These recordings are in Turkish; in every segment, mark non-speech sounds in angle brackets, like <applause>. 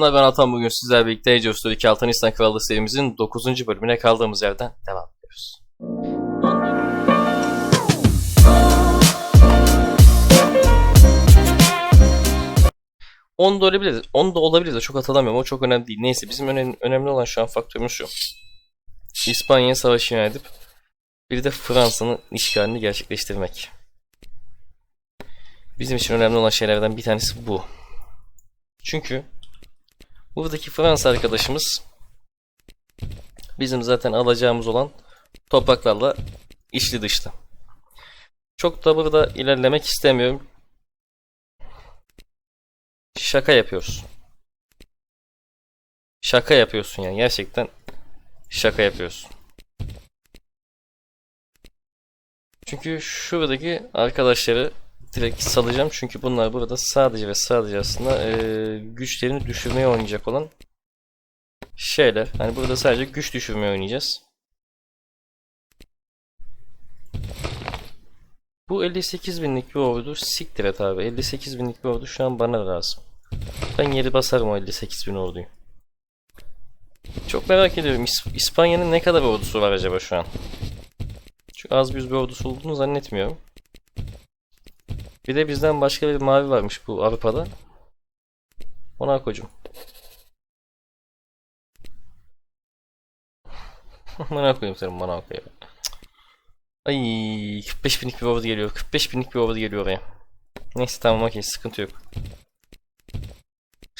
Ben Atan bugün sizlerle birlikte Age of Story 2 Altanistan Krallığı serimizin 9. bölümüne kaldığımız yerden devam ediyoruz. On da olabilir. On da olabilir de çok hatırlamıyorum. O çok önemli değil. Neyse bizim önemli, önemli olan şu an faktörümüz şu. İspanya'ya savaş ilan edip bir de Fransa'nın işgalini gerçekleştirmek. Bizim için önemli olan şeylerden bir tanesi bu. Çünkü buradaki Fransa arkadaşımız bizim zaten alacağımız olan topraklarla içli dışlı. Çok da burada ilerlemek istemiyorum. Şaka yapıyoruz. Şaka yapıyorsun yani gerçekten şaka yapıyorsun. Çünkü şuradaki arkadaşları direkt salacağım çünkü bunlar burada sadece ve sadece aslında eee, güçlerini düşürmeye oynayacak olan şeyler. Hani burada sadece güç düşürmeye oynayacağız. Bu 58 binlik bir ordu siktir et abi. 58 binlik bir ordu şu an bana lazım. Ben yeri basarım o 58 bin orduyu. Çok merak ediyorum İs- İspanya'nın ne kadar ordusu var acaba şu an? Çünkü az bir bir ordusu olduğunu zannetmiyorum. Bir de bizden başka bir mavi varmış bu Avrupa'da. Monaco'cum. Monaco'yum <laughs> senin Monaco'ya. Ay 45 binlik bir ordu geliyor. 45 binlik bir ordu geliyor oraya. Neyse tamam okey sıkıntı yok.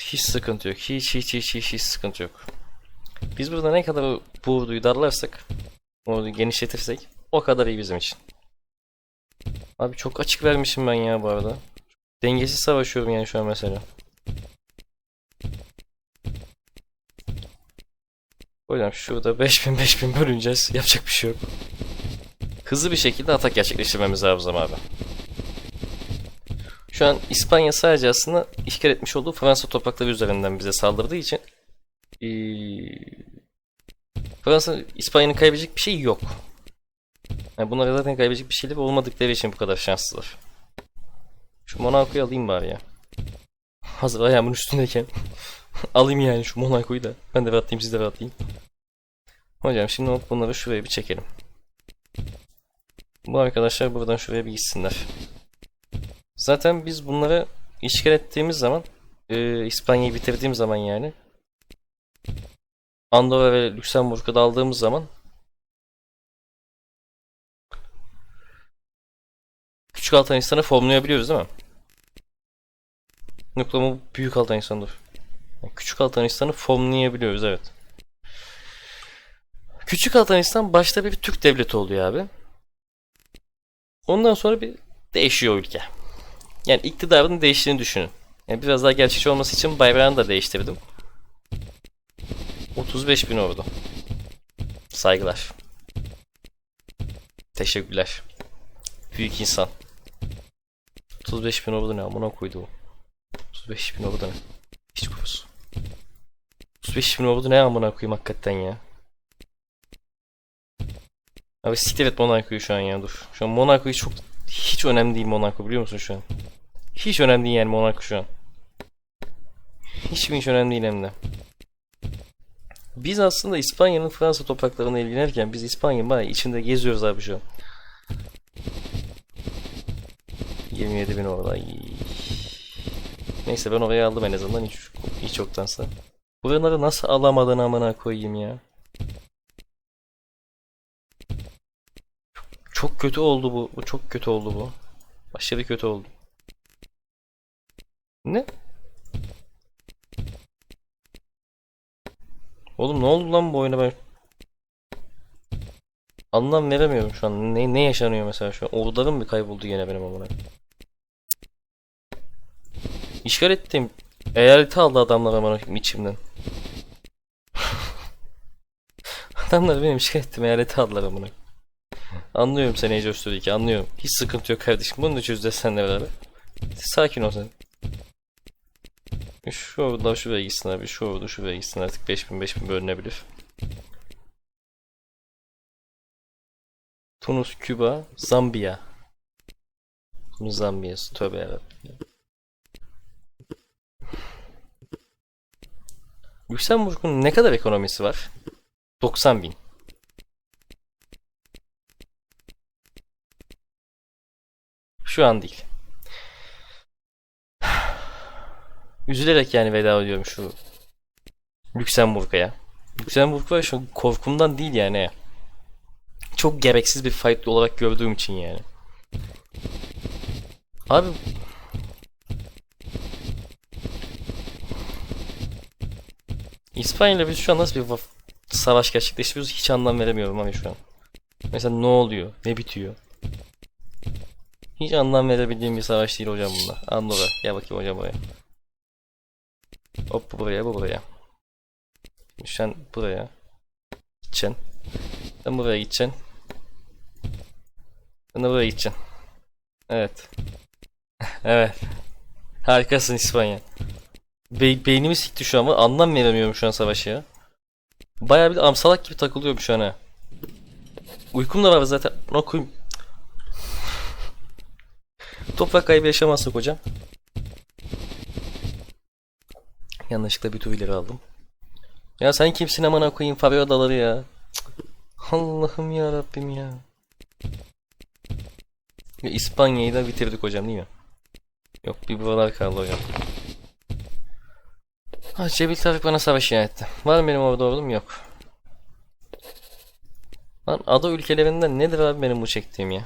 Hiç sıkıntı yok. Hiç hiç hiç hiç, hiç sıkıntı yok. Biz burada ne kadar bu orduyu darlarsak, orduyu genişletirsek o kadar iyi bizim için. Abi çok açık vermişim ben ya bu arada. Dengesiz savaşıyorum yani şu an mesela. Hocam şurada 5000 5000 bölüneceğiz. Yapacak bir şey yok. Hızlı bir şekilde atak gerçekleştirmemiz lazım abi. Şu an İspanya sadece aslında işgal etmiş olduğu Fransa toprakları üzerinden bize saldırdığı için eee, Fransa İspanya'nın kaybedecek bir şey yok. Yani bunlar zaten kaybedecek bir şeyleri olmadıkları için bu kadar şanslılar. Şu Monaco'yu alayım bari ya. Hazır ayağımın üstündeyken. <laughs> alayım yani şu Monaco'yu da. Ben de rahatlayayım siz de rahatlayın. Hocam şimdi bunları şuraya bir çekelim. Bu arkadaşlar buradan şuraya bir gitsinler. Zaten biz bunları işgal ettiğimiz zaman e, İspanya'yı bitirdiğim zaman yani Andorra ve Lüksemburg'u da aldığımız zaman Küçük Altanistan'ı formlayabiliyoruz değil mi? Yok lan bu Büyük Altanistan'dır. Küçük Altanistan'ı formlayabiliyoruz evet. Küçük Altanistan başta bir Türk devleti oluyor abi. Ondan sonra bir değişiyor ülke. Yani iktidarın değiştiğini düşünün. Yani biraz daha gerçekçi olması için bayrağını da değiştirdim. 35 bin ordu. Saygılar. Teşekkürler. Büyük insan. 35 bin ordu ne amına koydu o. 35 bin ordu ne? Hiç kurusu. 35 bin ordu ne amına koyayım hakikaten ya. Abi siktir et Monaco'yu şu an ya dur. Şu an Monaco'yu çok hiç önemli değil Monaco biliyor musun şu an? Hiç önemli değil yani Monaco şu an. Hiç hiç önemli değil hem de. Biz aslında İspanya'nın Fransa topraklarına ilgilenirken biz İspanya'nın bayağı içinde geziyoruz abi şu an. 27 bin orada. Neyse ben oraya aldım en azından hiç, hiç yoktansa. Buraları nasıl alamadın amına koyayım ya. Çok kötü oldu bu. Bu çok kötü oldu bu. Aşırı kötü oldu. Ne? Oğlum ne oldu lan bu oyuna ben? Anlam veremiyorum şu an. Ne, ne yaşanıyor mesela şu an? Ordularım mı kayboldu yine benim amına? İşgal ettiğim eyaleti aldı adamlar koyayım içimden. adamlar benim işgal ettiğim eyaleti aldılar amına. Anlıyorum seni Age of Story 2 anlıyorum. Hiç sıkıntı yok kardeşim. Bunu da çözeceğiz seninle beraber. Sakin ol sen. Şu orada şuraya gitsin abi. Şu orada şuraya gitsin artık 5000 5000 bölünebilir. Tunus, Küba, Zambiya. Zambiya, tövbe yarabbim. Lüksemburg'un ne kadar ekonomisi var? 90 bin. Şu an değil. <sighs> Üzülerek yani veda ediyorum şu Lüksemburg'a ya. Lüksemburg var şu korkumdan değil yani. Çok gereksiz bir fight olarak gördüğüm için yani. Abi İspanya ile biz şu an nasıl bir va- savaş gerçekleştiriyoruz hiç anlam veremiyorum abi şu an. Mesela ne oluyor? Ne bitiyor? Hiç anlam verebildiğim bir savaş değil hocam bunlar. Andorra. Gel bakayım hocam buraya. Hop bu buraya bu buraya. Sen buraya. Gideceksin. Sen buraya gideceksin. Sen de buraya gideceksin. Evet. <laughs> evet. Harikasın İspanya. Be beynimi sikti şu an anlam veremiyorum şu an savaşı ya. Bayağı bir amsalak gibi takılıyorum şu an ha. Uykum da var zaten. Ne? Toprak kaybı yaşamazsak hocam. Yanlışlıkla bir ileri aldım. Ya sen kimsin amına koyayım Fabio adaları ya. Allah'ım ya Rabbim ya. ya. İspanya'yı da bitirdik hocam değil mi? Yok bir buralar kaldı hocam. Ha, Cebil Tavuk bana savaş ilan etti. Var mı benim orada ordum? Yok. Lan ada ülkelerinden nedir abi benim bu çektiğim ya?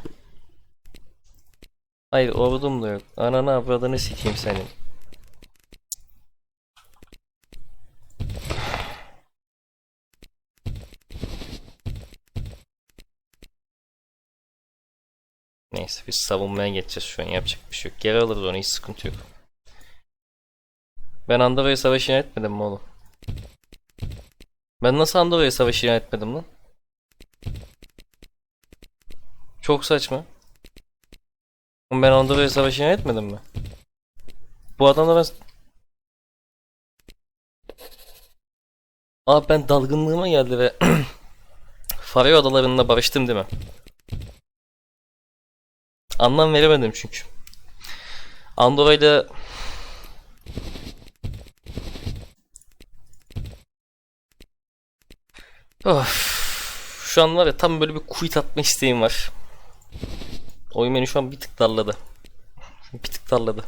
Hayır ordum da yok. Ananı avradını sikeyim senin. Neyse biz savunmaya geçeceğiz şu an yapacak bir şey yok. Geri alırız onu hiç sıkıntı yok. Ben Andorra'ya savaş ilan etmedim mi oğlum? Ben nasıl Andorra'ya savaş ilan etmedim lan? Çok saçma. Ben Andorra'ya savaş ilan etmedim mi? Bu adamla ben... Abi ben dalgınlığıma geldi ve <clears throat> Faroe adalarında barıştım değil mi? Anlam veremedim çünkü. Andorra'yla Of. Şu an var ya tam böyle bir quit atma isteğim var. Oyun beni şu an bir tık darladı. Bir tık darladı.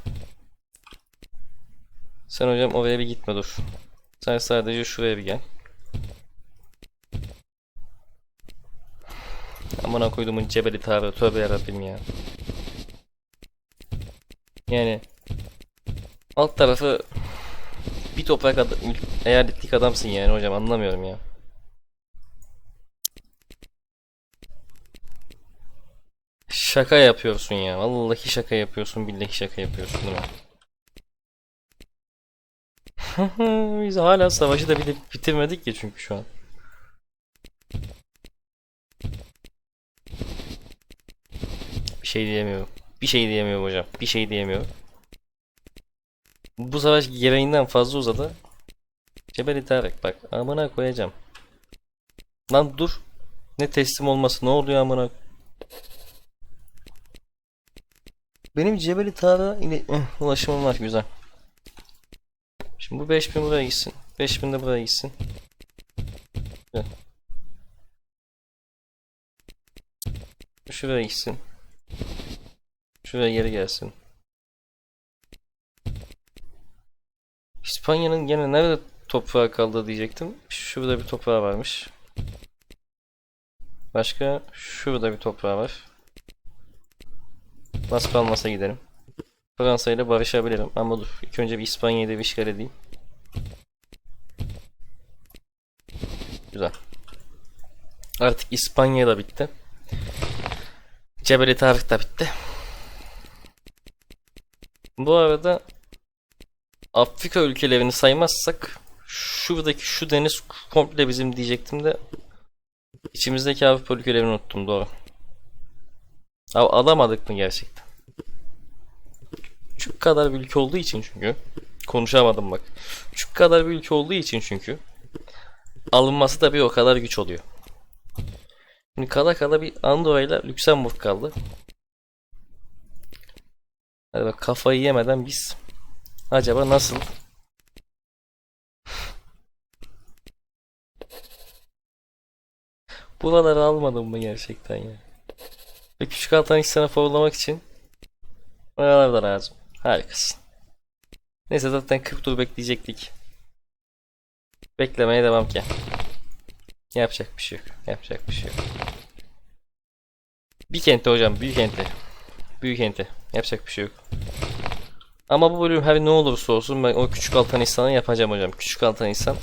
Sen hocam oraya bir gitme dur. Sen sadece şuraya bir gel. Amına koyduğumun cebeli tarı tövbe yarabbim ya. Yani alt tarafı bir toprak ad eyaletlik adamsın yani hocam anlamıyorum ya. Şaka yapıyorsun ya. Vallahi şaka yapıyorsun. Billahi şaka yapıyorsun değil mi? <laughs> Biz hala savaşı da bile bitirmedik ya çünkü şu an. Bir şey diyemiyorum. Bir şey diyemiyorum hocam. Bir şey diyemiyorum. Bu savaş gereğinden fazla uzadı. Cebeli Tarık bak amına koyacağım. Lan dur. Ne teslim olması ne oluyor amına Benim Cebeli Tarık'a ile eh, ulaşımım var güzel. Şimdi bu 5000 buraya gitsin. 5000 de buraya gitsin. Güzel. Şuraya gitsin. Şuraya geri gelsin. İspanya'nın gene nerede toprağı kaldı diyecektim. Şurada bir toprağı varmış. Başka şurada bir toprağı var. Las Palmas'a gidelim. Fransa ile barışabilirim ama dur. İlk önce bir İspanya'yı da bir işgal edeyim. Güzel. Artık İspanya da bitti. Cebeli Tarık da bitti. Bu arada Afrika ülkelerini saymazsak şuradaki şu deniz komple bizim diyecektim de içimizdeki Avrupa ülkelerini unuttum doğru. Abi alamadık mı gerçekten? Şu kadar bir ülke olduğu için çünkü konuşamadım bak. Şu kadar bir ülke olduğu için çünkü alınması da bir o kadar güç oluyor. Şimdi kala kala bir Andorra ile Lüksemburg kaldı. Hadi bak kafayı yemeden biz acaba nasıl Buraları almadım mı gerçekten ya? Ve küçük altan sana favlamak için Oralar da lazım. Harikasın. Neyse zaten 40 tur bekleyecektik. Beklemeye devam ki. Yapacak bir şey yok. Yapacak bir şey yok. Bir kente hocam, büyük ente. Büyük ente. Yapacak bir şey yok. Ama bu bölüm her ne olursa olsun ben o küçük altan insanı yapacağım hocam. Küçük altan insan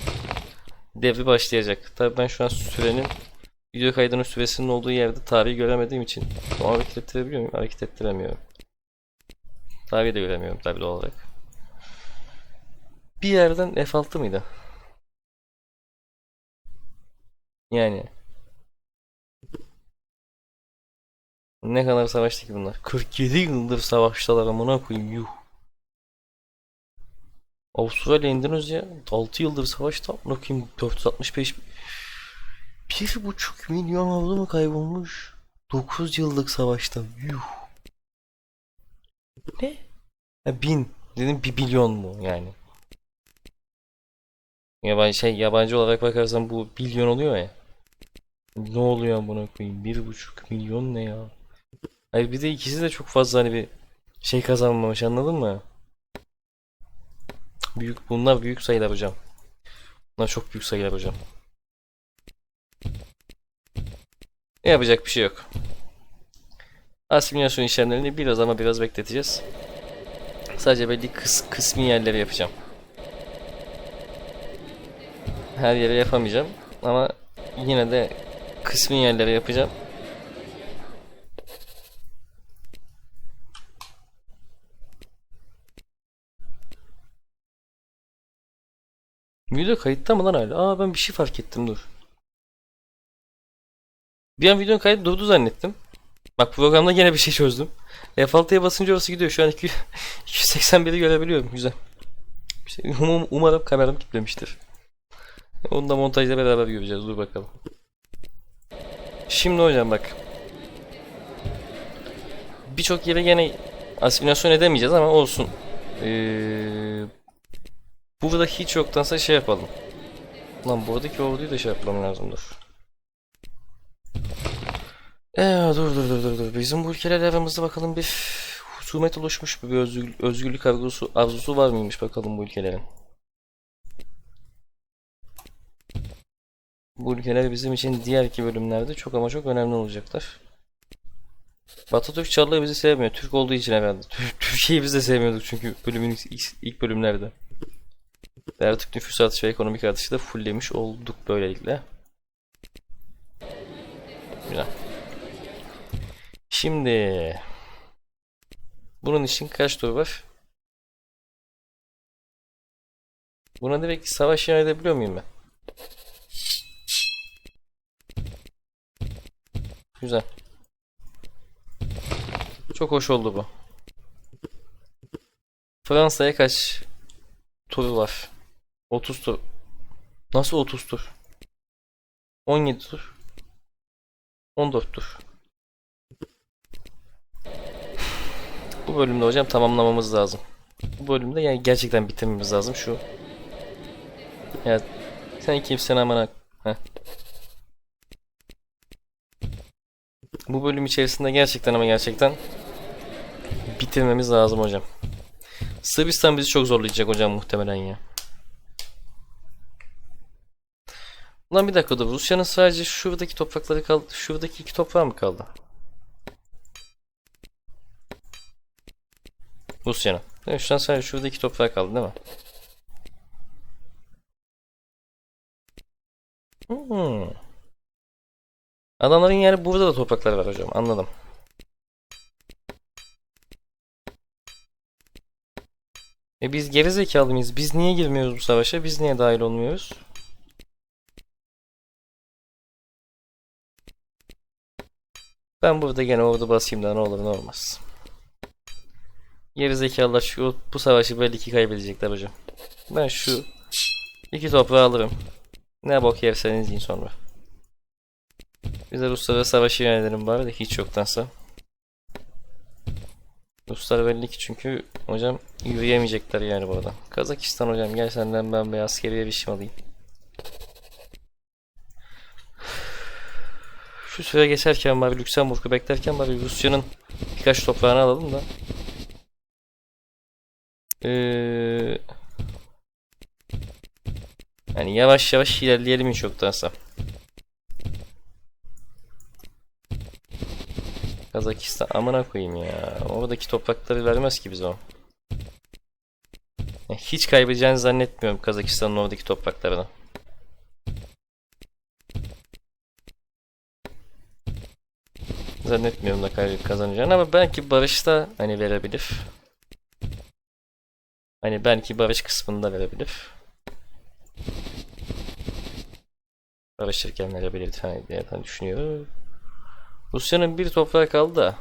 devri başlayacak. Tabii ben şu an sürenin video kaydının süresinin olduğu yerde tarihi göremediğim için onu hareket ettirebiliyor muyum? Hareket ettiremiyorum. Tarihi de göremiyorum tabii doğal olarak. Bir yerden F6 mıydı? Yani ne kadar savaştı ki bunlar? 47 yıldır savaştılar amına koyayım yuh. Avustralya Endonezya 6 yıldır savaştı amına koyayım 465 bir buçuk milyon avlu mu kaybolmuş? 9 yıllık savaşta yuh. Ne? Ha, bin. Dedim bir milyon mu yani? Yabancı şey yabancı olarak bakarsan bu milyon oluyor ya. Ne oluyor buna koyayım? Bir buçuk milyon ne ya? Hayır bir de ikisi de çok fazla hani bir şey kazanmamış anladın mı? Büyük bunlar büyük sayılar hocam. Bunlar çok büyük sayılar hocam. Yapacak bir şey yok. Asimilasyon işlemlerini biraz ama biraz bekleteceğiz. Sadece belli kıs kısmi yerleri yapacağım. Her yere yapamayacağım ama yine de kısmi yerlere yapacağım. Video kayıtta mı lan hala? Aa ben bir şey fark ettim dur. Bir an videonun kaydı durdu zannettim. Bak programda yine bir şey çözdüm. F6'ya basınca orası gidiyor. Şu an 2 281'i <laughs> görebiliyorum. Güzel. Um- umarım kameram kilitlemiştir. Onu da montajla beraber göreceğiz. Dur bakalım. Şimdi hocam bak. Birçok yere gene asimilasyon edemeyeceğiz ama olsun. Ee, burada hiç yoktansa şey yapalım. Lan buradaki orduyu da şey yapmam lazım dur. Ee, dur dur dur dur dur. Bizim bu ülkelerle aramızda bakalım bir husumet oluşmuş bir özgür, özgürlük arzusu, arzusu var mıymış bakalım bu ülkelerin. Bu ülkeler bizim için diğer iki bölümlerde çok ama çok önemli olacaklar. Batı Türk Çarlığı bizi sevmiyor. Türk olduğu için herhalde. Tür- Türkiye'yi biz de sevmiyorduk çünkü bölümün ilk, ilk bölümlerde. Ve artık nüfus artışı ve ekonomik artışı da fulllemiş olduk böylelikle. Güzel. Şimdi bunun için kaç tur var? Buna direkt savaş ilan edebiliyor muyum ben? Güzel. Çok hoş oldu bu. Fransa'ya kaç tur var? 30 tur. Nasıl 30 tur? 17 tur. 14 tur. Bu bölümde hocam tamamlamamız lazım. Bu bölümde yani gerçekten bitirmemiz lazım şu. Ya sen kimsin amına. Bu bölüm içerisinde gerçekten ama gerçekten bitirmemiz lazım hocam. Sırbistan bizi çok zorlayacak hocam muhtemelen ya. Lan bir dakika dur. Rusya'nın sadece şuradaki toprakları kaldı. Şuradaki iki toprağı mı kaldı? Rusya'nın. Değil mi? Şu an sadece şurada iki toprağı kaldı değil mi? Hmm. Adamların yani burada da toprakları var hocam. Anladım. E biz geri zekalı mıyız? Biz niye girmiyoruz bu savaşa? Biz niye dahil olmuyoruz? Ben burada gene ordu basayım da ne olur ne olmaz. Geri zekalılar şu bu savaşı belli ki kaybedecekler hocam. Ben şu iki toprağı alırım. Ne bok yerseniz yiyin sonra. Biz de Ruslara savaşı yönelelim bari de hiç yoktansa. Ruslar belli ki çünkü hocam yürüyemeyecekler yani burada. Kazakistan hocam gel senden ben bir askeriye bir şey alayım. şu süre geçerken bari Lüksemburg'u beklerken bari Rusya'nın birkaç toprağını alalım da. Ee, yani yavaş yavaş ilerleyelim hiç yoktansa. Kazakistan amına koyayım ya. Oradaki toprakları vermez ki bize o. Hiç kaybedeceğini zannetmiyorum Kazakistan'ın oradaki topraklarını. Zannetmiyorum da kazanacağını ama belki barışta hani verebilir. Hani belki barış kısmında verebilir. Barışırken verebilir hani diye ben düşünüyorum. Rusya'nın bir toprağı kaldı da.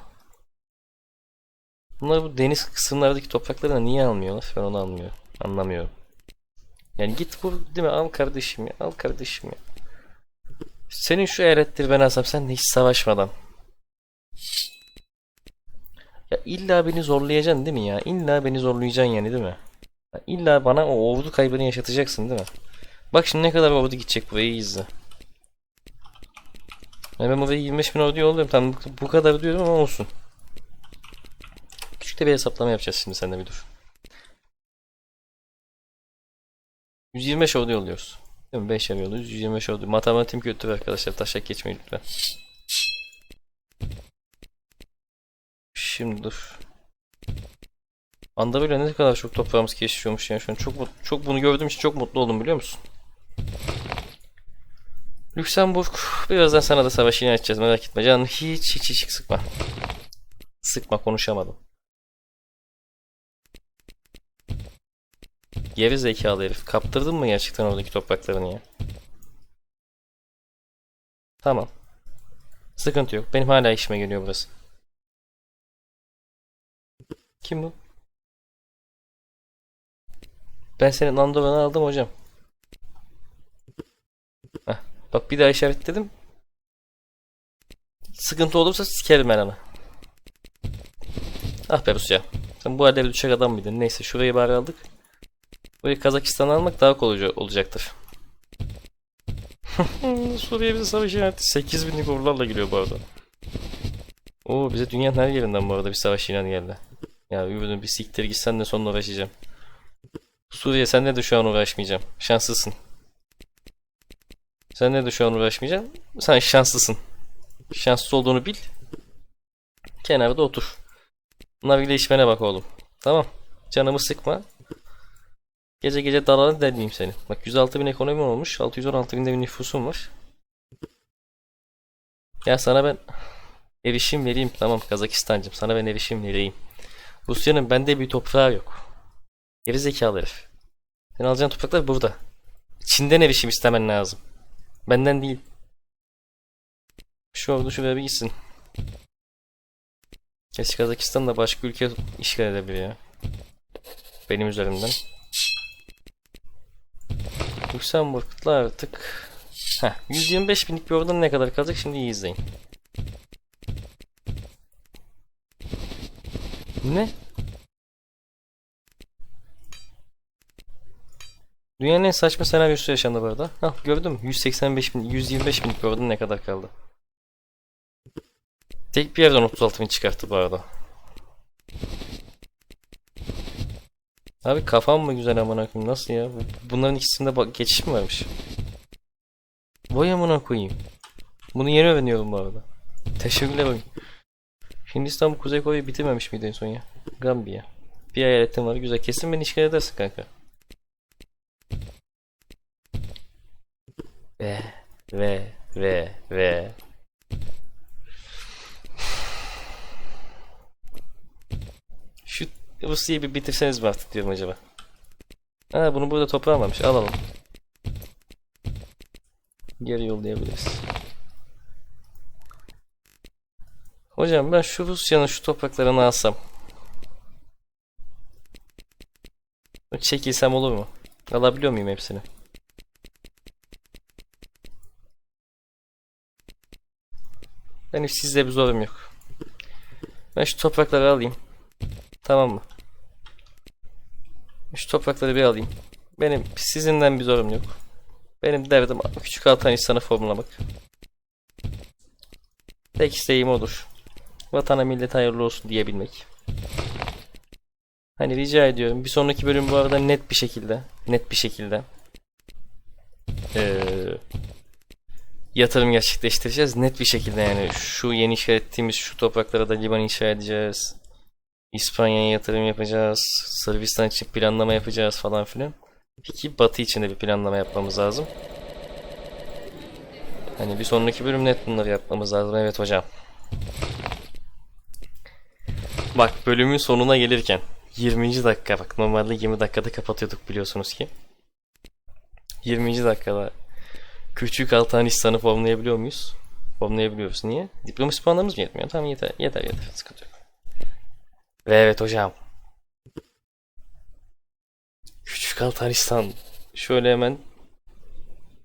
Bunlar bu deniz kısımlardaki topraklarını niye almıyorlar? Ben onu anlamıyorum. Anlamıyorum. Yani git vur değil mi? Al kardeşim ya. Al kardeşim ya. Senin şu eyaletleri ben alsam sen hiç savaşmadan. Ya illa beni zorlayacaksın değil mi ya? İlla beni zorlayacaksın yani değil mi? İlla bana o ordu kaybını yaşatacaksın değil mi? Bak şimdi ne kadar ordu gidecek burayı izle. Ya ben buraya 25 bin ordu yolluyorum. Tam bu, kadar diyorum ama olsun. Küçük de bir hesaplama yapacağız şimdi seninle bir dur. 125 ordu yolluyoruz. Değil mi? 5 yolluyoruz. 125 ordu. Matematiğim kötü arkadaşlar. Taşak geçmeyin lütfen. Şimdi dur. Anda böyle ne kadar çok toprağımız geçiyormuş yani şu an. Çok, çok bunu gördüğüm için çok mutlu oldum biliyor musun? Lüksemburg. Birazdan sana da savaş ilan edeceğiz merak etme. Canım hiç hiç hiç sıkma. Sıkma konuşamadım. Geri zekalı herif. Kaptırdın mı gerçekten oradaki topraklarını ya? Tamam. Sıkıntı yok. Benim hala işime geliyor burası. Kim bu? Ben senin Andorran'ı aldım hocam. Heh, bak bir daha işaretledim. Sıkıntı olursa sikerim ben ana. Ah be Rusya. Sen bu halde düşecek adam mıydın? Neyse şurayı bari aldık. Burayı Kazakistan'a almak daha kolay olacak- olacaktır. <laughs> Suriye bize savaş ilan etti. 8000'lik ordularla geliyor bu arada. Oo bize dünyanın her yerinden bu arada bir savaş ilanı geldi. Ya yürüdüm bir siktir git sen de sonuna uğraşacağım. Suriye senle de şu an uğraşmayacağım. Şanslısın. Senle de şu an uğraşmayacağım. Sen şanslısın. Şanslı olduğunu bil. Kenarda otur. Nargile içmene bak oğlum. Tamam. Canımı sıkma. Gece gece dalanı deliyim seni. Bak 106 bin ekonomi olmuş. 616 binde bir nüfusum var. Ya sana ben erişim vereyim. Tamam Kazakistancım. Sana ben erişim vereyim. Rusya'nın bende bir toprağı yok. Geri zekalı herif. Sen alacağın topraklar burada. Çin'den erişim istemen lazım. Benden değil. Şu ordu şuraya bir gitsin. Gerçi Kazakistan da başka ülke işgal edebilir ya. Benim üzerimden. Lüksemburg'la artık Heh, 125 binlik bir oradan ne kadar kalacak şimdi iyi izleyin. Ne? Dünyanın en saçma senaryosu yaşandı bu arada. Hah gördün mü? 185 bin, 125 binlik bir oradan ne kadar kaldı? Tek bir yerden 36 bin çıkarttı bu arada. Abi kafam mı güzel amına koyayım nasıl ya? Bu- Bunların ikisinde bak geçiş mi varmış? Vay amına koyayım. Bunu yeni öğreniyorum bu arada. Teşekkürler oyun. Hindistan bu Kuzey Kore'yi bitirmemiş miydi en son ya? Gambiya. Bir eyaletim var güzel. Kesin beni işgal edersin kanka. Ve ve ve ve Şu Rusya'yı bir bitirseniz mi artık diyorum acaba. Ha bunu burada toprağı varmış. Alalım. Geri yollayabiliriz. Hocam ben şu Rusya'nın şu topraklarını alsam. Çekilsem olur mu? Alabiliyor muyum hepsini? Benim sizde bir zorum yok. Ben şu toprakları alayım. Tamam mı? Şu toprakları bir alayım. Benim sizinden bir zorum yok. Benim derdim küçük Altanistan'ı formlamak. Tek isteğim odur. Vatana millete hayırlı olsun diyebilmek. Hani rica ediyorum. Bir sonraki bölüm bu arada net bir şekilde, net bir şekilde eee, yatırım gerçekleştireceğiz. Net bir şekilde yani şu yeni inşa ettiğimiz şu topraklara da liman inşa edeceğiz. İspanya'ya yatırım yapacağız. Sırbistan için planlama yapacağız falan filan. Peki Batı için de bir planlama yapmamız lazım. Hani bir sonraki bölüm net bunları yapmamız lazım. Evet hocam. Bak bölümün sonuna gelirken 20. dakika bak normalde 20 dakikada kapatıyorduk biliyorsunuz ki. 20. dakikada Küçük Altanistan'ı formlayabiliyor muyuz? Formlayabiliyoruz. Niye? Diplomasi puanlarımız mı yetmiyor? Tamam yeter. Yeter yeter. Sıkıntı yok. Ve evet hocam. Küçük Altanistan. Şöyle hemen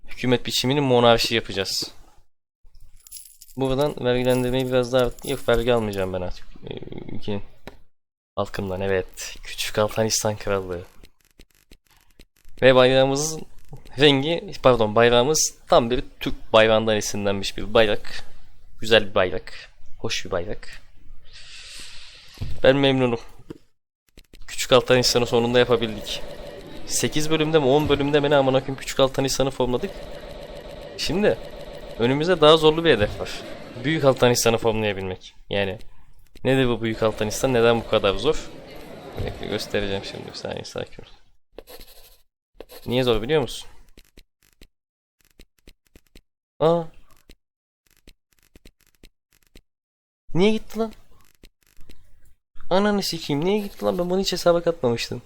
hükümet biçimini monarşi yapacağız. Buradan vergilendirmeyi biraz daha Yok vergi almayacağım ben artık. Ee, Ülkenin halkından evet. Küçük Altanistan Krallığı. Ve bayrağımızın rengi pardon bayrağımız tam bir Türk bayrağından esinlenmiş bir bayrak. Güzel bir bayrak. Hoş bir bayrak. Ben memnunum. Küçük Altanistan'ı sonunda yapabildik. 8 bölümde mi 10 bölümde mi ne amına koyayım Küçük Altanistan'ı formladık. Şimdi önümüzde daha zorlu bir hedef var. Büyük Altanistan'ı formlayabilmek. Yani nedir bu Büyük Altanistan? Neden bu kadar zor? Göstereceğim şimdi bir saniye sakin ol. Niye zor biliyor musun? Aa. Niye gitti lan? Ananı sikeyim niye gitti lan ben bunu hiç hesaba katmamıştım.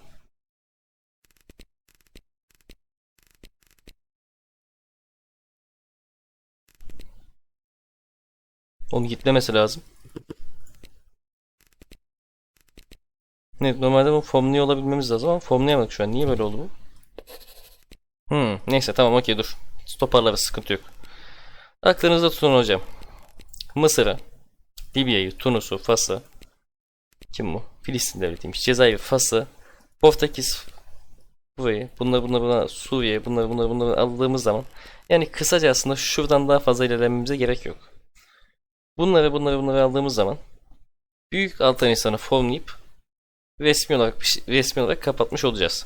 Onu gitmemesi lazım. Evet normalde bu formluyor olabilmemiz lazım ama formlayamadık şu an. Niye böyle oldu bu? Hmm, neyse tamam okey dur. Toparlarız sıkıntı yok. Aklınızda tutun hocam. Mısır'ı, Libya'yı, Tunus'u, Fas'ı, kim bu? Filistin devletiymiş. Cezayir, Fas'ı, Portekiz, burayı, bunları bunları bunları, Suriye, bunları bunları bunları aldığımız zaman yani kısaca aslında şuradan daha fazla ilerlememize gerek yok. Bunları bunları bunları aldığımız zaman Büyük Altanistan'ı formlayıp resmi olarak şey- resmi olarak kapatmış olacağız.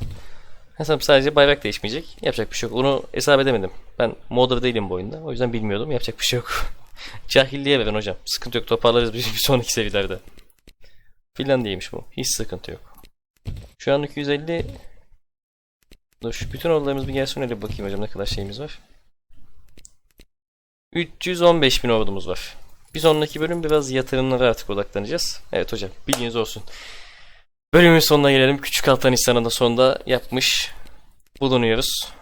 Hesap sadece bayrak değişmeyecek. Yapacak bir şey yok. Onu hesap edemedim. Ben modder değilim bu oyunda. O yüzden bilmiyordum. Yapacak bir şey yok. <laughs> Cahilliğe verin hocam. Sıkıntı yok. Toparlarız bir, sonraki seviyelerde. Finlandiya'ymış bu. Hiç sıkıntı yok. Şu an 250 Dur şu bütün ordularımız bir gelsin öyle bir bakayım hocam ne kadar şeyimiz var. 315 bin ordumuz var. Bir sonraki bölüm biraz yatırımlara artık odaklanacağız. Evet hocam bilginiz olsun. Bölümün sonuna gelelim. Küçük Altanistan'ın da sonunda yapmış bulunuyoruz.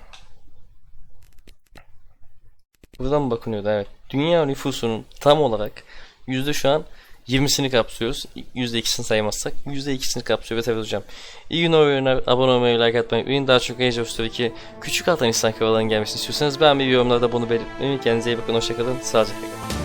Buradan bakınıyordu? Evet. Dünya nüfusunun tam olarak yüzde şu an 20'sini kapsıyoruz. Yüzde ikisini saymazsak. Yüzde ikisini kapsıyor. Evet evet hocam. İyi günler oyunlar. Abone olmayı, like atmayı, unutmayın. Daha çok Age of Story 2 Küçük Altanistan kanalından gelmesini istiyorsanız bir yorumlarda bunu belirtmeyi. Kendinize iyi bakın. Hoşçakalın. Sağlıcakla kalın.